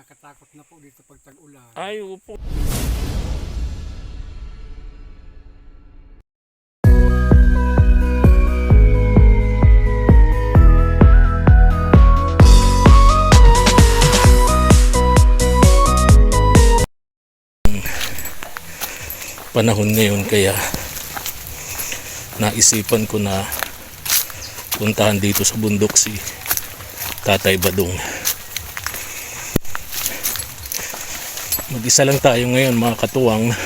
Nakatakot na po dito pag tag-ulan. Ay, upo. panahon ngayon kaya naisipan ko na puntahan dito sa bundok si Tatay Badong. Mag-isa lang tayo ngayon mga katuwang.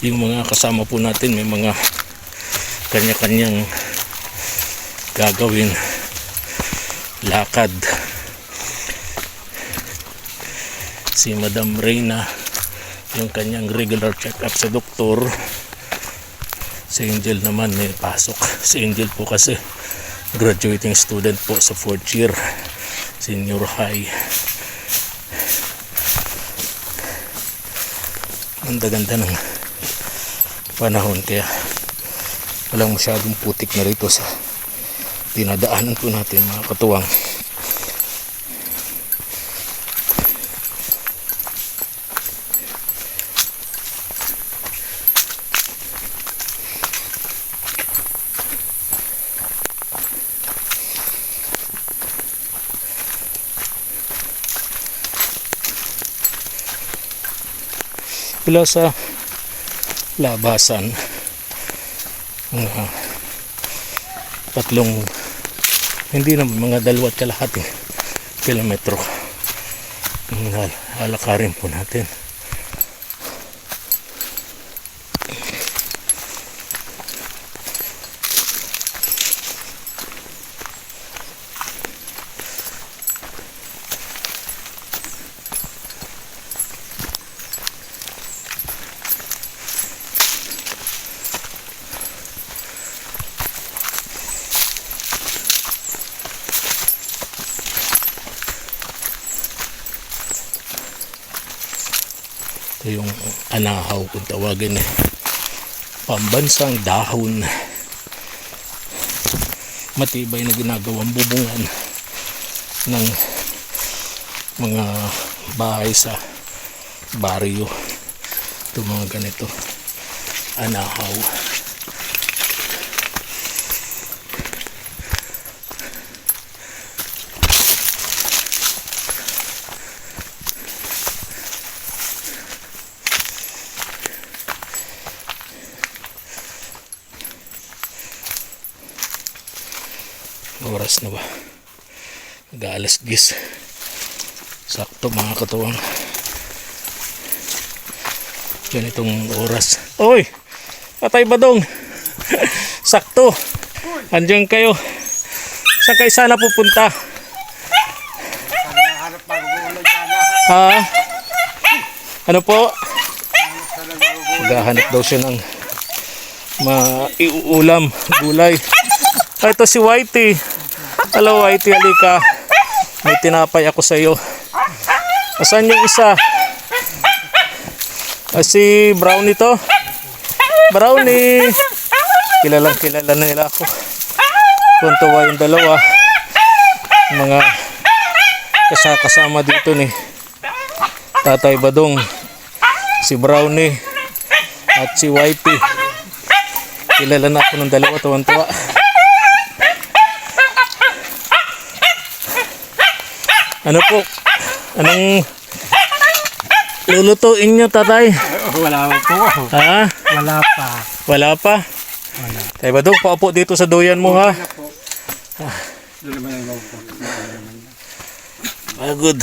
Yung mga kasama po natin may mga kanya-kanyang gagawin. Lakad. Si Madam Reyna yung kanyang regular check-up sa doktor. Si Angel naman may pasok. Si Angel po kasi graduating student po sa fourth year senior high. Ang ganda ng panahon kaya walang masyadong putik na rito sa dinadaanan po natin mga katuwang mula sa labasan. Mga tatlong hindi na mga dalawat kalahati kilometro. Ang hal- halakarin po natin ito yung anahaw kung tawagin pambansang dahon. Matibay na ginagawang bubungan ng mga bahay sa baryo. Ito mga ganito anahaw oras na ba? Mag-aalas 10 sakto mga katuwang ganitong oras. Oy! Patay badong! Sakto! Andyan kayo. Saan kayo sana pupunta? Ha? Ano po? Maghahanap daw siya ng maiuulam gulay. Ah, ito si Whitey hello Whitey halika. May tinapay ako sa iyo asan yung isa? Ah, si Brownie to. Brownie! Kilalang kilala na nila ako. Kung tuwa yung dalawa. Mga kasa- kasama dito ni Tatay Badong. Si Brownie at si Whitey. Kilala na ako ng dalawa tuwan-tuwa ano po? Anong lulutuin nyo tatay? Wala po. ha? Wala pa. wala pa? Wala. tayo ba doon paupo dito sa duyan mo ha. Doon naman ang po. pagod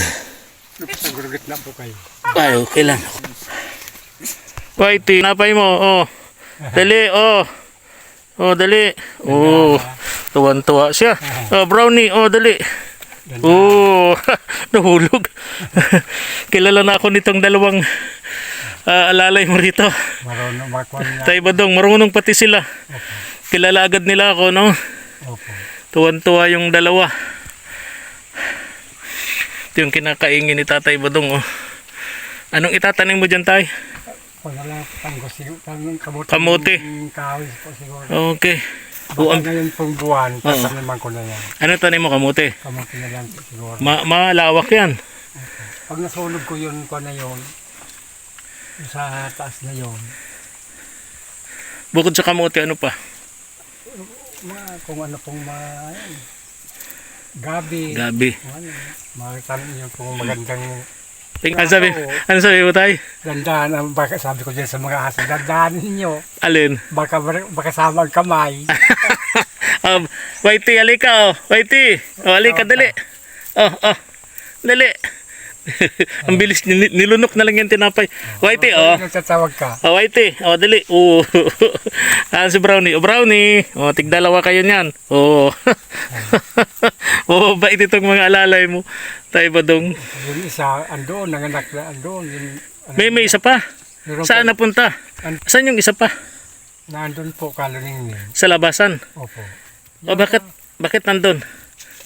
Nagurugit na po. Kayo. ay okay lang. Whitey napay mo oh dali oh oh dali. Oh tuwan-tuwa siya. Oh brownie oh dali Oh, nahulog. Kilala na ako nitong dalawang ah, alalay mo rito. Marunong makuha niya. Tay Badong, marunong pati sila. Kilala agad nila ako, no? Opo. Tuwan-tuwa yung dalawa. Ito yung kinakaingin ni Tatay Badong, oh. Anong itatanim mo dyan, Tay? Wala. Tanong kabuti. Kamuti. Kawis po siguro. Okay. Baka ngayon pong buwan. Tataniman ko na yan. ano tanim mo, kamuti? Kamuti na lang siguro. Ma malawak yan. Pag nasunog ko yun, ko na yun, sa taas na yun, Bukod sa kamote, ano pa? mga, kung ano pong ayun, gabi, Gabi. ano, tanong yun kung magandang, Ano sabi, ano sabi mo tayo? dandahan, ang baka sabi ko dyan sa mga aso, dandahan ninyo, Alin? baka, baka sama ang kamay. Um, Whitey, alika oh. Whitey. Oh, alika, dali. Oh, oh. Dali. Ang bilis, nil- nilunok na lang yung tinapay. Whitey, oh. Nagtatawag ka. Oh, Whitey. Oh, dali. Oo. Ah, si Brownie. Oh, Brownie. Oh, tigdalawa kayo niyan. Oh. oh, bait itong mga alalay mo. Tayo ba dong? Yung isa, andoon, nanganak na andoon. Yung, ano, May, may isa pa. meron Saan pa- napunta? An- Saan yung isa pa? na andun po, kaloning niya. Sa labasan. Opo. O, bakit? Bakit nandun?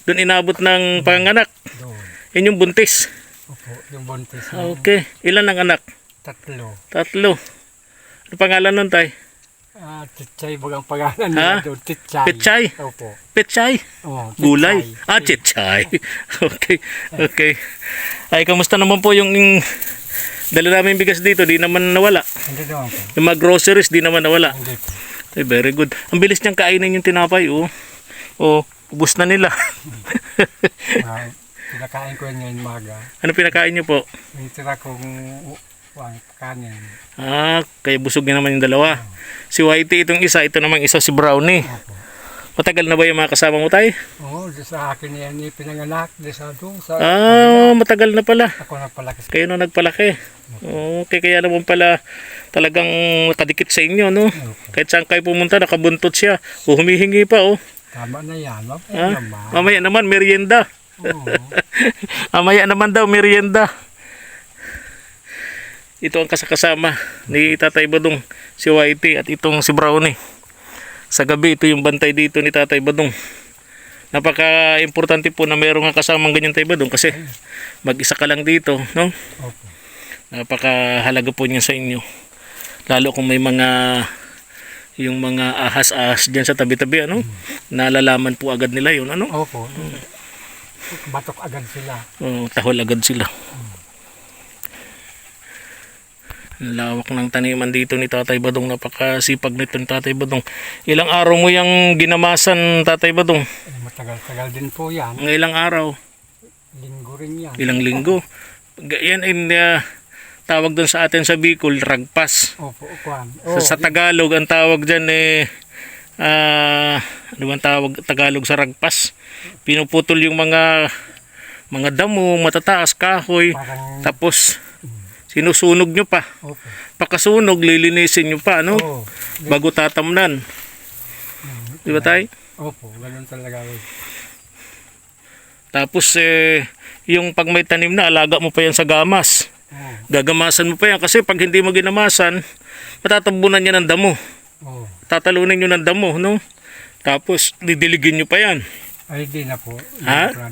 Doon inabot ng panganak. Doon. Yun yung buntis. Opo, yung buntis. Ah, Okay. Ilan ang anak? Tatlo. Tatlo. Ano pangalan nun, tay? Ah, Titsay bagang pangalan Ha? niya doon. Titsay. Pitsay? Opo. Pechay? Oh, Gulay? Titsay. Ah, chichay. okay. Okay. Ay, kamusta naman po yung yung dala namin bigas dito? Di naman nawala. Hindi naman po. Yung mga groceries, di naman nawala. Hindi po. Ay, very good. Ang bilis niyang kainin yung tinapay, oh. Oh, ubus na nila. Ah, pinakain ko yan ngayon maga. ano pinakain niyo po? Yung tira kong uh, wang kanin. Ah, kaya busog na naman yung dalawa. Si Whitey itong isa, ito namang isa si Brownie. Opo. Matagal na ba yung mga kasama mo tayo? Oo, oh, sa akin yan eh, pinanganak. Di sa doon. Sa, Ah, matagal na pala. Ako na pala kasi. Kayo na nagpalaki. Okay, kaya naman pala talagang nakadikit sa inyo, no? Opo. Kahit saan kayo pumunta, nakabuntot siya. O humihingi pa, oh. Tama na yan. Mabay Ha? naman. Mamaya naman, merienda. Mamaya naman daw, merienda. Ito ang kasakasama ni Tatay Badong, si Whitey at itong si Brownie. Sa gabi, ito yung bantay dito ni Tatay Badong. Napaka-importante po na meron nga kasamang ganyan Tatay Badong kasi mag-isa ka lang dito, no? Opo. Napakahalaga po niya sa inyo. Lalo kung may mga yung mga ahas-ahas diyan sa tabi-tabi ano, nalalaman po agad nila 'yun ano. Opo. Batok agad sila. Oh, tahol agad sila. Ang Lawak ng taniman dito ni Tatay Badong. Napakasipag nito ni Tatay Badong. Ilang araw mo yung ginamasan, Tatay Badong? Eh, Matagal-tagal din po yan. Ang ilang araw? Linggo rin yan. Ilang linggo? Yan in uh, tawag doon sa atin sa Bicol, ragpas. Opo, kuan. Sa, sa Tagalog, ang tawag dyan eh, ah, ano bang tawag Tagalog sa ragpas? Pinuputol yung mga mga damo, matataas, kahoy, Parang, tapos sinusunog nyo pa. opo. Pakasunog, lilinisin nyo pa, ano? Oo. Bago tatamnan. Di ba tay? Opo, ganun talaga. Tapos eh, yung pag may tanim na, alaga mo pa yan sa gamas. Gagamasan mo pa yan kasi pag hindi mo ginamasan, matatabunan niya ng damo. Oo. Tatalunin nyo ng damo, no? Tapos, didiligin nyo pa yan. Ay, di na po. Hindi Ha? na.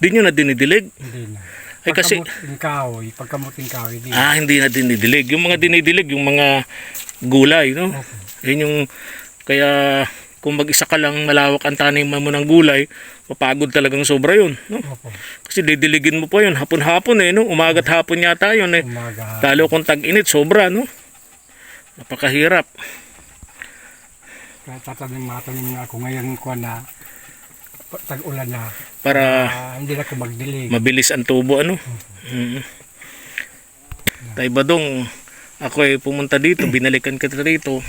Di nyo na dinidilig. Hindi na. Ay, kasi- Pagkamuting kahoy, pagkamuting kahoy, di. Ah, hindi na dinidilig. Yung mga dinidilig, yung mga gulay, no? Opo. Yun yung, kaya kung mag-isa ka lang malawak ang taniman mo ng gulay, mapagod talagang sobra yun, no? Opo. Kasi didiligin mo pa yun, hapon-hapon eh, no? Umaga't hapon yata yun eh. Umaga. Lalo kung tag-init, sobra, no? Napakahirap. Kaya tatanim mga tanim na ako ngayon ko na tag-ulan na. Para Ah, hindi na ako magdilig. mabilis ang tubo, ano? Mm. Tay Badong, ako ay pumunta dito, binalikan kita dito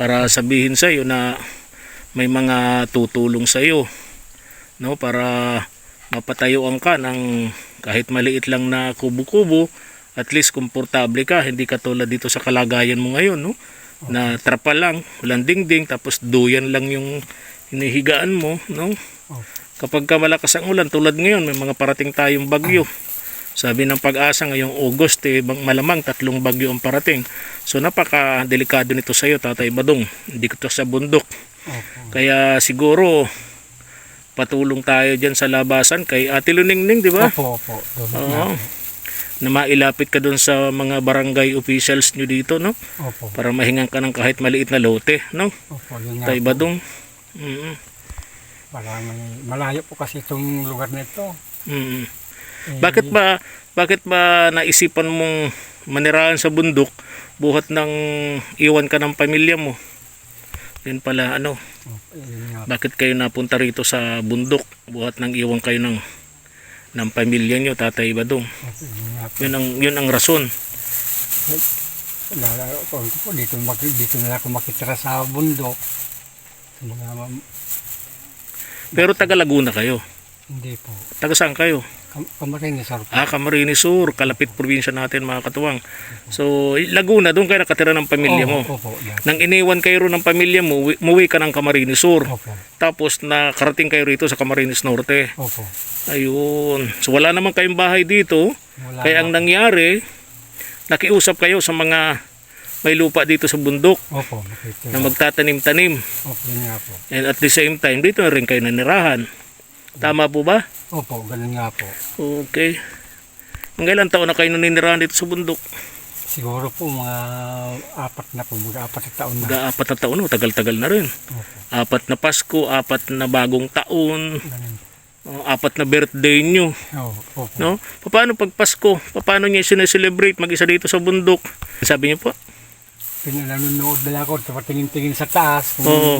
para sabihin sa iyo na may mga tutulong sa iyo, no? Para mapatayuan ka ng kahit maliit lang na kubo-kubo, at least komportable ka, hindi ka tulad dito sa kalagayan mo ngayon, no? Na trapa lang, walang dingding, tapos duyan lang yung hinihigaan mo, no? Opo. Kapag ka malakas ang ulan, tulad ngayon, may mga parating tayong bagyo. Sabi ng pag-asa ngayong August, eh, malamang tatlong bagyo ang parating. So napaka-delikado nito sa iyo, Tatay Badong. Hindi ko to sa bundok. Kaya siguro, patulong tayo dyan sa labasan kay Ate Luningning, di ba? Opo, opo. Doon Oo. Na. Mailapit ka doon sa mga barangay officials nyo dito, no? Opo. Para mahingan ka ng kahit maliit na lote, no? Opo, yun nga. Tay. Badong. Mm Maraming, malayo po kasi itong lugar na ito. mm Eh, Bakit ba Bakit ba naisipan mong manirahan sa bundok buhat ng iwan ka ng pamilya mo? Yun pala, ano, Oh, yun bakit kayo napunta rito sa bundok buhat ng iwan kayo ng ng pamilya nyo, Tatay Badong? Oh, yun ang, yun ang rason. Lala ko po, dito, dito na ako makitira sa bundok. Mga, Pero taga Laguna kayo. hindi po. Taga saan kayo? Camarines Sur. Ah, Camarines Sur, kalapit probinsya natin mga katuwang. So, Laguna, doon kayo nakatira ng pamilya mo. Opo, opo. dati. Nang iniwan kayo ng pamilya mo, uwi- umuwi ka ng Camarines Sur. Opo, Tapos nakarating kayo rito sa Camarines Norte. opo. Ayun. So wala naman kayong bahay dito. Wala Kaya ang nangyari, nakiusap kayo sa mga may lupa dito sa bundok Opo, na magtatanim-tanim. Opo, yun nga po. And at the same time, dito na rin kayo nanirahan. Tama po ba? Opo, ganun nga po. Okay. Ang ilang taon na kayo naninirahan dito sa bundok? Siguro po mga apat na po, mga apat na taon na. Ga-apat na taon, oh, tagal-tagal na rin. Opo, Apat na Pasko, apat na bagong taon, ganun. oh, apat na birthday nyo. Oo, opo. No? Paano pag Pasko? Paano niya sineselebrate mag-isa dito sa bundok? Sabi niyo po? Pinanonood na ako, patingin-tingin sa taas. Kung Oo.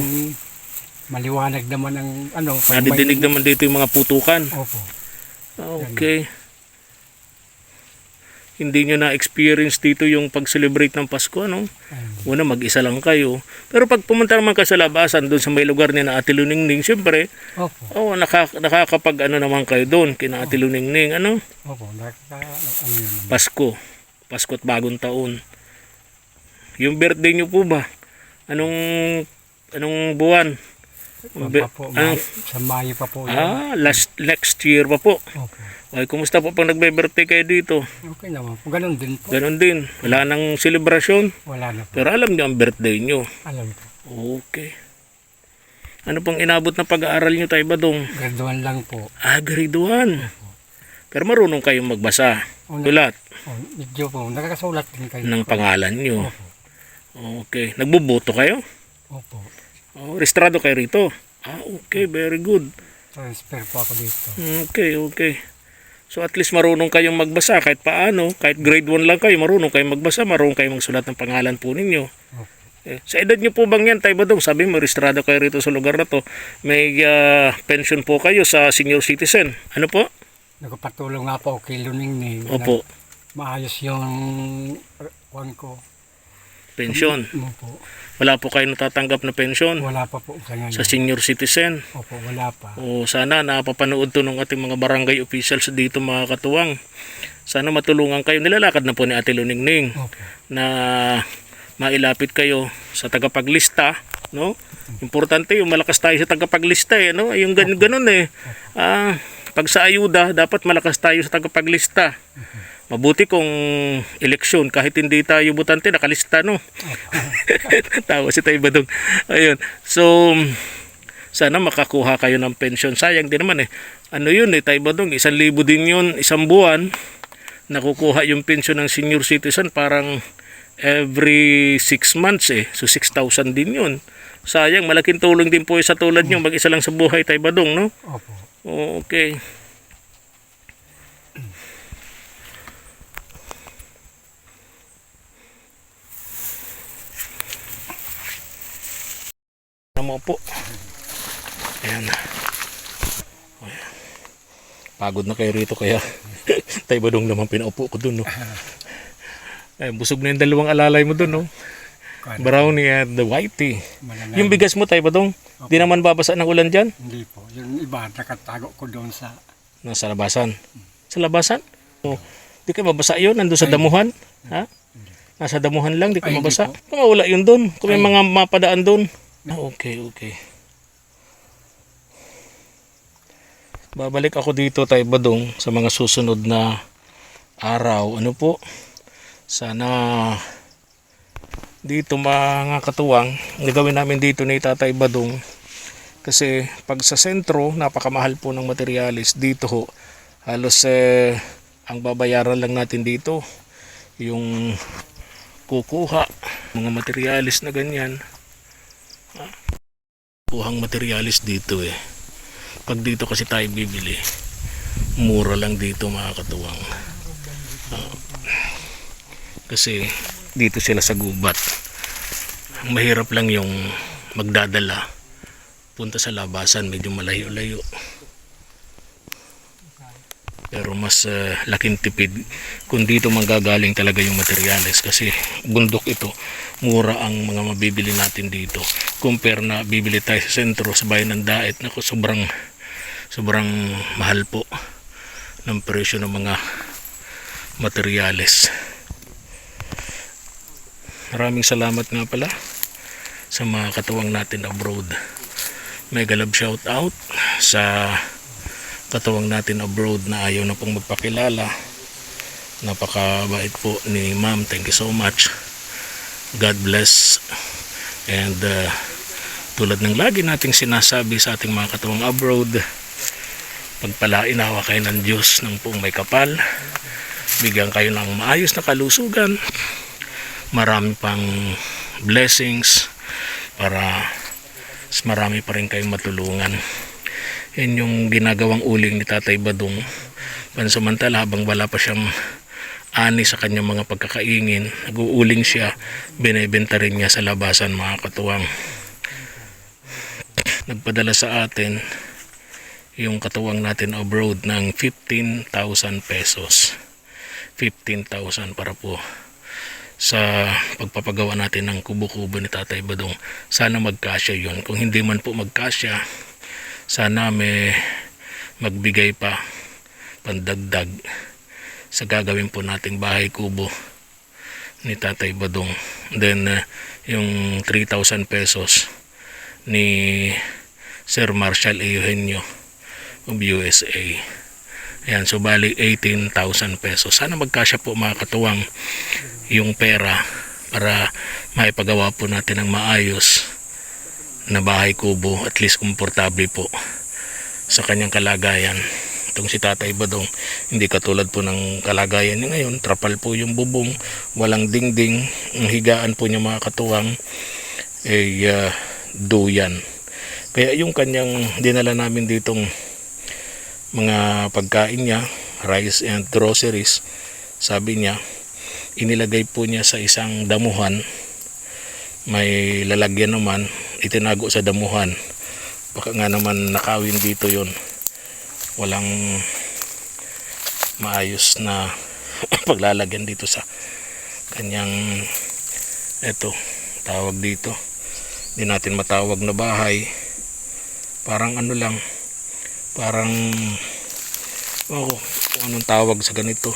Maliwanag naman ang ano. kung may- Nadidinig naman dito yung mga putukan. Opo. Okay. Hindi nyo na-experience dito yung pag-celebrate ng Pasko, ano? Ayun. Una, mag-isa lang kayo. Pero pag pumunta naman ka sa labasan, doon sa may lugar ni na Ate Luningning, siyempre, Opo. oh, nakaka- nakakapag ano naman kayo doon, kina Ate Luningning, ano? Opo. Nakaka, ano yun naman. Pasko. Pasko at bagong taon. Yung birthday nyo po ba? Anong anong buwan? Pa po, ano? May- sa Mayo pa po. yun. Ah, last next year pa po. Opo. Ay, kumusta po pag nagbe-birthday kayo dito? Okay naman po. Ganun din po. Ganon din. Wala nang selebrasyon. Wala na po. Pero alam niyo ang birthday nyo. Alam po. Okay. Ano pong inabot na pag-aaral nyo tayo ba dong? Graduan lang po. Ah, grade 1. Pero marunong kayong magbasa. O, na- Sulat oh, medyo po. Nakakasulat din kayo. ng pangalan nyo. Opo. Okay. Nagbuboto kayo? Opo. Oh, registrado kayo rito. Ah, okay. Very good. Transfer po ako dito. Okay, okay. So at least marunong kayong magbasa kahit paano. Kahit grade 1 lang kayo, marunong kayong magbasa. Marunong kayong magsulat ng pangalan po ninyo. Opo. Eh, sa edad nyo po bang yan, Tay Badong? Sabi mo, registrado kayo rito sa lugar na to. May ah, pension po kayo sa senior citizen. Ano po? Nagpatulong nga po kay Luningning. Opo, Maayos yung kwan ko. Pension. Opo. Wala po kayo natatanggap na pension Wala pa po ngayon. sa senior citizen. Opo, wala pa. O sana napapanood to ng ating mga barangay officials dito mga katuwang. Sana matulungan kayo. Nilalakad na po ni Ate Luningning Opo. na mailapit kayo sa tagapaglista, no? Importante yung malakas tayo sa tagapaglista eh, no? Yung ganun ganun eh. Ah, pag sa ayuda, dapat malakas tayo sa tagapaglista. Mabuti kung eleksyon kahit hindi tayo butante nakalista no. Tawa si Tay Badong. Ayun. So sana makakuha kayo ng pension. Sayang din naman eh. Ano yun eh, Tay Badong, isang libo din yun, isang buwan nakukuha yung pension ng senior citizen parang every 6 months eh. So 6,000 din yun. Sayang, malaking tulong din po sa tulad nyo, mag-isa lang sa buhay tayo badong, no? Opo. Okay. Ano mo po? Ayan. Ayan. Pagod na kayo rito kaya tayo badong naman pinaupo ko dun, no? Ay, busog na yung dalawang alalay mo dun, no? Brownie at the whitey. malamang- Yung bigas mo, tayo badong, di naman babasa ng ulan dyan? Hindi po. Yung iba, nakatago ko doon sa... Nasa labasan. Sa labasan? O, di kayo mabasa yun? Nandun sa damuhan? Ha? Nasa damuhan lang, di kayo Ay, mabasa? Kung mawala yun doon. Kung may mga mapadaan doon. Okay, okay. Babalik ako dito tayo badong sa mga susunod na araw. Ano po? Sana dito mga katuwang, ang gagawin namin dito ni Tatay Badong kasi pag sa sentro, napakamahal po ng materialis. Dito ho, halos eh, ang babayaran lang natin dito, yung kukuha, mga materialis na ganyan. Kuhang materialis dito eh. Pag dito kasi tayo bibili, mura lang dito mga katuwang. Uh, kasi dito sila sa gubat. Mahirap lang yung magdadala punta sa labasan medyo malayo-layo. Pero mas uh, laking tipid kung dito manggagaling talaga yung materyales kasi bundok ito, mura ang mga mabibili natin dito. Compare na bibili tayo sa sentro sa bayan ng Daet, naku sobrang sobrang mahal po ng presyo ng mga materyales. Maraming salamat nga pala sa mga katuwang natin abroad. Mega love shout out sa katuwang natin abroad na ayaw na pong magpakilala. Napakabait po ni ma'am. Thank you so much. God bless. And uh, tulad ng lagi nating sinasabi sa ating mga katuwang abroad, pagpalain hawa kayo ng Diyos ng pong may kapal. Bigyan kayo ng maayos na kalusugan. Marami pang blessings para marami pa rin kayong matulungan. Yan yung ginagawang uling ni Tatay Badong. Pansamantala habang wala pa siyang ani sa kanyang mga pagkakaingin, nag-uuling siya, binebenta rin niya sa labasan mga katuwang. Nagpadala sa atin yung katuwang natin abroad ng 15,000 pesos. 15,000 para po sa pagpapagawa natin ng kubo-kubo ni Tatay Badong. Sana magkasya yon. Kung hindi man po magkasya, sana may magbigay pa pandagdag sa gagawin po nating bahay kubo ni Tatay Badong. Then uh, yung 3,000 pesos ni Sir Marshall Eugenio of USA. Ayan, so bali 18,000 pesos. Sana magkasya po mga katuwang yung pera para maipagawa po natin ng maayos na bahay kubo at least komportable po sa kanyang kalagayan. Itong si Tatay Badong hindi katulad po ng kalagayan niya ngayon. Trapal po yung bubong walang dingding ang higaan po niya mga katuwang ay uh, duyan. Kaya yung kanyang dinala namin ditong mga pagkain niya rice and groceries sabi niya inilagay po niya sa isang damuhan. May lalagyan naman itinago sa damuhan. Baka nga naman nakawin dito yon walang maayos na paglalagyan dito sa kanyang eto tawag dito. Hindi natin matawag na bahay. Parang ano lang parang oh, kung anong tawag sa ganito?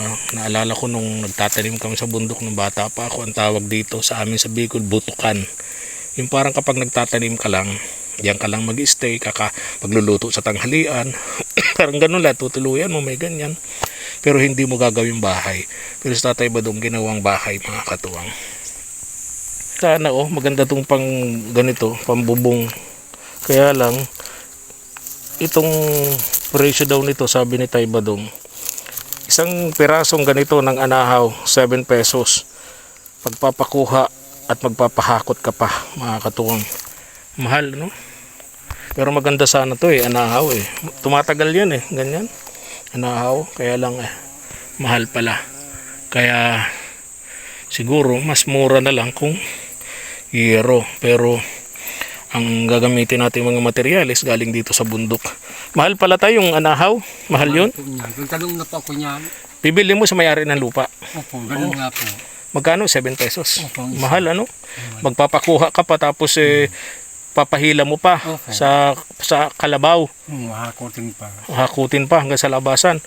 Ah, naalala ko nung nagtatanim kami sa bundok nung bata pa ako, ang tawag dito sa amin sa Bicol, butukan. Yung parang kapag nagtatanim ka lang, diyan ka lang mag-stay, kaka pagluluto sa tanghalian, parang ganun lang, tutuluyan mo, may ganyan. Pero hindi mo gagawin bahay. Pero sa tatay ba doon ginawang bahay, mga katuwang. Sana oh, maganda tong pang ganito, pambubong. Kaya lang, itong presyo daw nito, sabi ni Tay Badong, isang pirasong ganito ng anahaw 7 pesos pagpapakuha at magpapahakot ka pa mga katuwang. Mahal no? Pero maganda sana to eh. Anahaw eh. Tumatagal yan eh. Ganyan. Anahaw kaya lang eh mahal pala. Kaya siguro mas mura na lang kung yero. Pero ang gagamitin natin mga materyales galing dito sa bundok. Mahal pala tayong anahaw. Mahal yun. Tanong na po ako niyan, Bibili mo sa may-ari ng lupa. opo, ganun nga po. Magkano? 7 pesos. Opo, isa. Mahal ano? Magpapakuha ka pa tapos eh, papahila mo pa Okay. sa sa kalabaw. Hmm, Mahakotin pa. Hakutin pa hanggang sa labasan.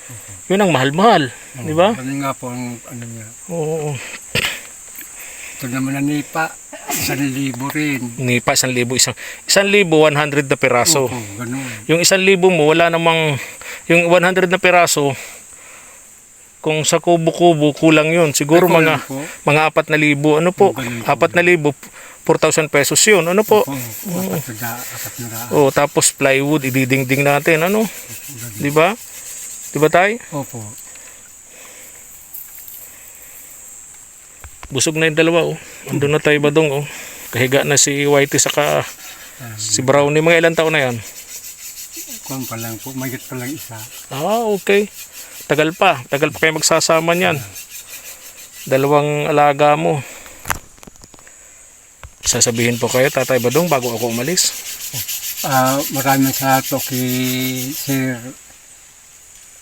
Yun ang mahal-mahal. Di ba? Ganun nga po ang ano niya. Oo. Ito naman ang nipa, isang libo rin. Ni pa 1,000 isang 1,000 100 na piraso. Opo, ganun. Yung 1,000 mo wala namang yung 100 na piraso kung sa kubo-kubo kulang yun. Siguro Ay, mga po. mga 4,000. Ano po? Oh, ganun po. 4,000 4,000 pesos yun. Ano po? Opo, daan. Oh, tapos plywood ididingding natin ano? 'Di ba? 'Di ba tay? Opo. Busog na yung dalawa oh. Andun na tayo badong oh. Kahiga na si Whitey saka si Brownie. Mga ilang taon na yan? Kung pa lang po, mayat pa lang isa. Ah, okay. Tagal pa. Tagal pa kayo magsasama niyan. dalawang alaga mo. Sasabihin po kayo, Tatay Badong, bago ako umalis. Ah, maraming salamat po kay Sir,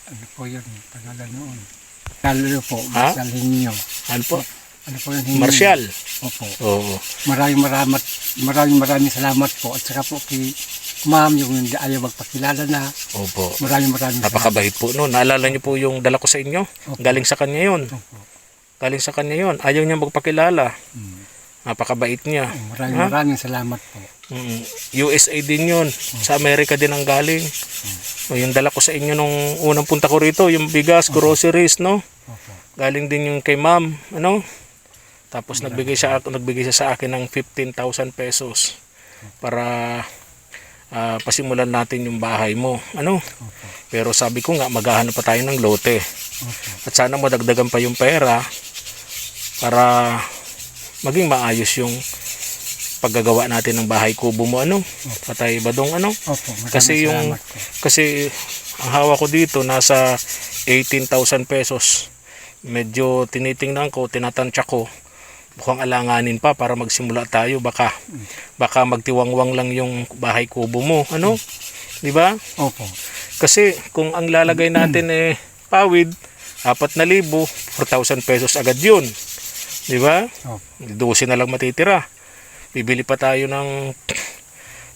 ano po yun, pangalan noon. Lalo po, Ha? Marshal Hinyo. Ano po? Ano po yun? Hinyo? Martial. Opo. Oo. Maraming maraming maraming maraming salamat po. At saka po kay ma'am yung hindi ayaw magpakilala na. Opo. Maraming maraming. Napakabait po no. Naalala niyo po yung dala ko sa inyo? Opo. Galing sa kanya yun. Opo. Galing sa kanya yun. Ayaw niya magpakilala. Mm. Napakabait niya. Maraming Ha? maraming salamat po. Mm, USA din yun. Sa Amerika din ang galing. O, yung dala ko sa inyo nung unang punta ko rito, yung bigas, groceries, no? Opo. Galing din yung kay ma'am, ano? Tapos nagbigay siya nagbigay siya sa akin ng 15,000 pesos para ah, pasimulan natin yung bahay mo, ano? Opo. Pero sabi ko nga maghahanap pa tayo ng lote. Opo. At sana madagdagan pa yung pera para maging maayos yung paggagawa natin ng bahay kubo mo ano patay badong ano Opo. Kasi yung- kasi ang hawa ko dito nasa 18,000 pesos medyo tinitingnan ko tinatansya ko mukhang alanganin pa para magsimula tayo baka baka magtiwangwang lang yung bahay kubo mo ano di ba Opo. kasi kung ang lalagay natin eh pawid 4,000 4,000 pesos agad yun di ba Opo. 12 na lang matitira. Bibili pa tayo ng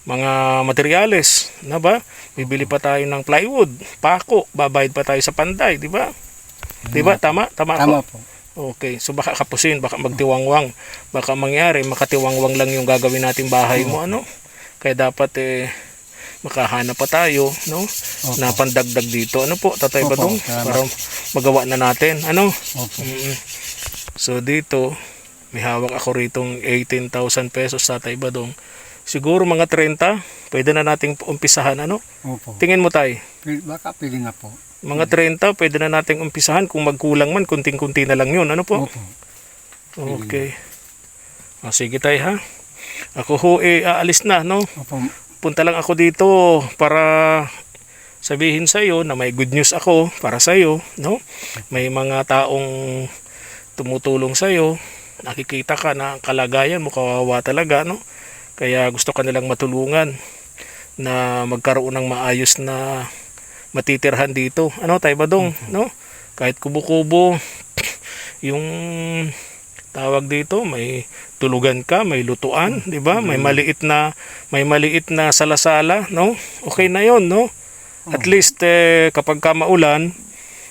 mga materyales, na ba? Bibili pa tayo ng plywood, pako, babayad pa tayo sa panday, di ba? Di ba? Tama? Tama, Tama ako? po. Okay, so baka kapusin, baka magtiwangwang, baka mangyari, makatiwangwang lang yung gagawin nating bahay mo, ano? Kaya dapat eh, makahanap pa tayo, no? Opo. Na pandagdag dito. Ano po, Tatay Opo, Badong? salamat. Para magawa na natin, ano? Opo. Mm. So dito, may hawak ako ritong 18,000 pesos sa Taibadong. Siguro mga 30, pwede na nating umpisahan ano? Opo. Tingin mo tay, Baka pili na po. mga 30, pwede na nating umpisahan kung magkulang man, kunting-kunti na lang yun. Ano po? Opo. Okay. O, sige tay ha. Ako ho eh, aalis na, no? Opo. Punta lang ako dito para sabihin sa iyo na may good news ako para sa iyo, no? May mga taong tumutulong sa iyo, nakikita ka na ang kalagayan mo kawawa talaga, no? Kaya gusto ka nilang matulungan na magkaroon ng maayos na matitirhan dito. Ano, tayo badong, no? Kahit kubo-kubo, yung tawag dito, may tulugan ka, may lutuan, 'di ba? May maliit na may maliit na salasala, no? Okay na 'yon, no? At least eh, kapag ka maulan,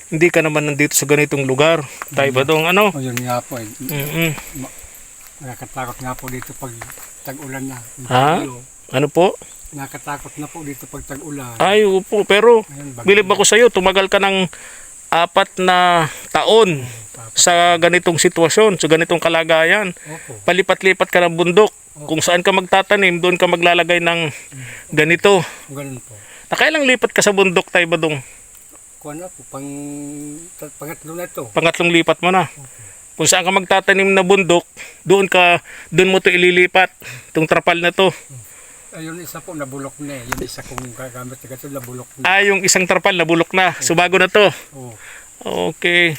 hindi ka naman nandito sa ganitong lugar. Tayo ba dong ano? O yun nga po eh. Mm-mm. Nakakatakot nga po dito pag tag-ulan na. Ha? Ano po? Nakakatakot na po dito pag tag-ulan. Ay, po, pero bilib ako sa iyo, tumagal ka ng apat na taon sa ganitong sitwasyon, sa ganitong kalagayan. Opo. Palipat-lipat ka ng bundok. Kung saan ka magtatanim, doon ka maglalagay ng ganito. Ganun po. Nakailang lipat ka sa bundok, tayo ba dong? Kuha na po, pang, pangatlo na to. Pangatlong lipat mo na. Kung saan ka magtatanim na bundok, doon ka, doon mo to ililipat. Itong trapal na to. Ayun isa po, nabulok na eh. Yung isa kong gagamit na gato, nabulok na. Ah, yung isang trapal nabulok na. So bago na to. Oo. Okay.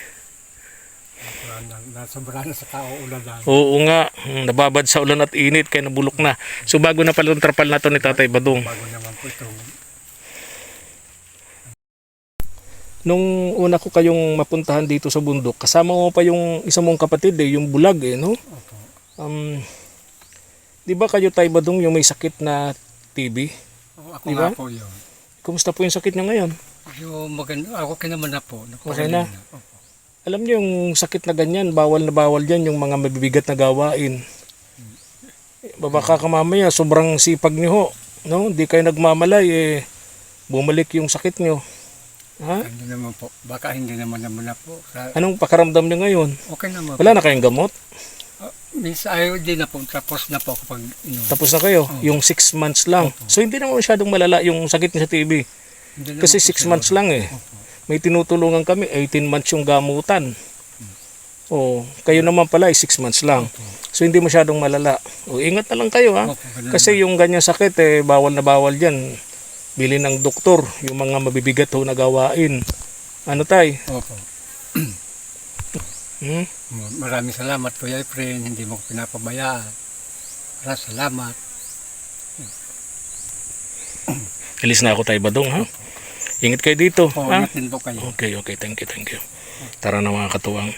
Wala na, nasobra na sa tao ulan na. Oo nga. Hmm, Nababad sa ulan at init kaya nabulok na. So bago na pala yung trapal na to ni Tatay Badong. Bago naman po ito. Nung una ko kayong mapuntahan dito sa bundok, kasama mo pa yung isa mong kapatid eh, yung bulag eh, no? Um, di ba kayo Tay Badong yung may sakit na TB? Oo, ako Di nga ba? po yun. Kumusta po yung sakit niya ngayon? Yung maganda, ako okay naman na po. Okay na? Opo. Alam niyo yung sakit na ganyan, bawal na bawal yan yung mga mabibigat na gawain. Babaka ka mamaya, sobrang sipag niyo ho. No? Di kayo nagmamalay, eh, bumalik yung sakit niyo. Ha? Hindi naman po. Baka hindi naman naman na po. Sa, Anong pakaramdam niyo ngayon? okay naman po. Wala na kayong gamot? Ah, minsan ayaw din na po. Tapos na po ako pag inom. Tapos na kayo, yung 6 months lang. So hindi naman masyadong malala yung sakit niya sa TB. Hindi naman Kasi po 6 siguro. months lang eh. May tinutulungan kami, 18 months yung gamutan. Oh, kayo naman pala ay 6 months lang. So hindi masyadong malala. O ingat na lang kayo ha. Opo, ganun Kasi yung ganyan sakit eh bawal na bawal diyan. Bili ng doktor yung mga mabibigat ho na gawain. Ano tay? Opo. Hmm? Maraming salamat Kuya Efren, hindi mo pinapabayaan. Maraming salamat. Alis na ako tayo badong ha. Ingat kayo dito. Po, ha? po kayo. Okay, okay. Thank you, thank you. Tara na mga katuwang.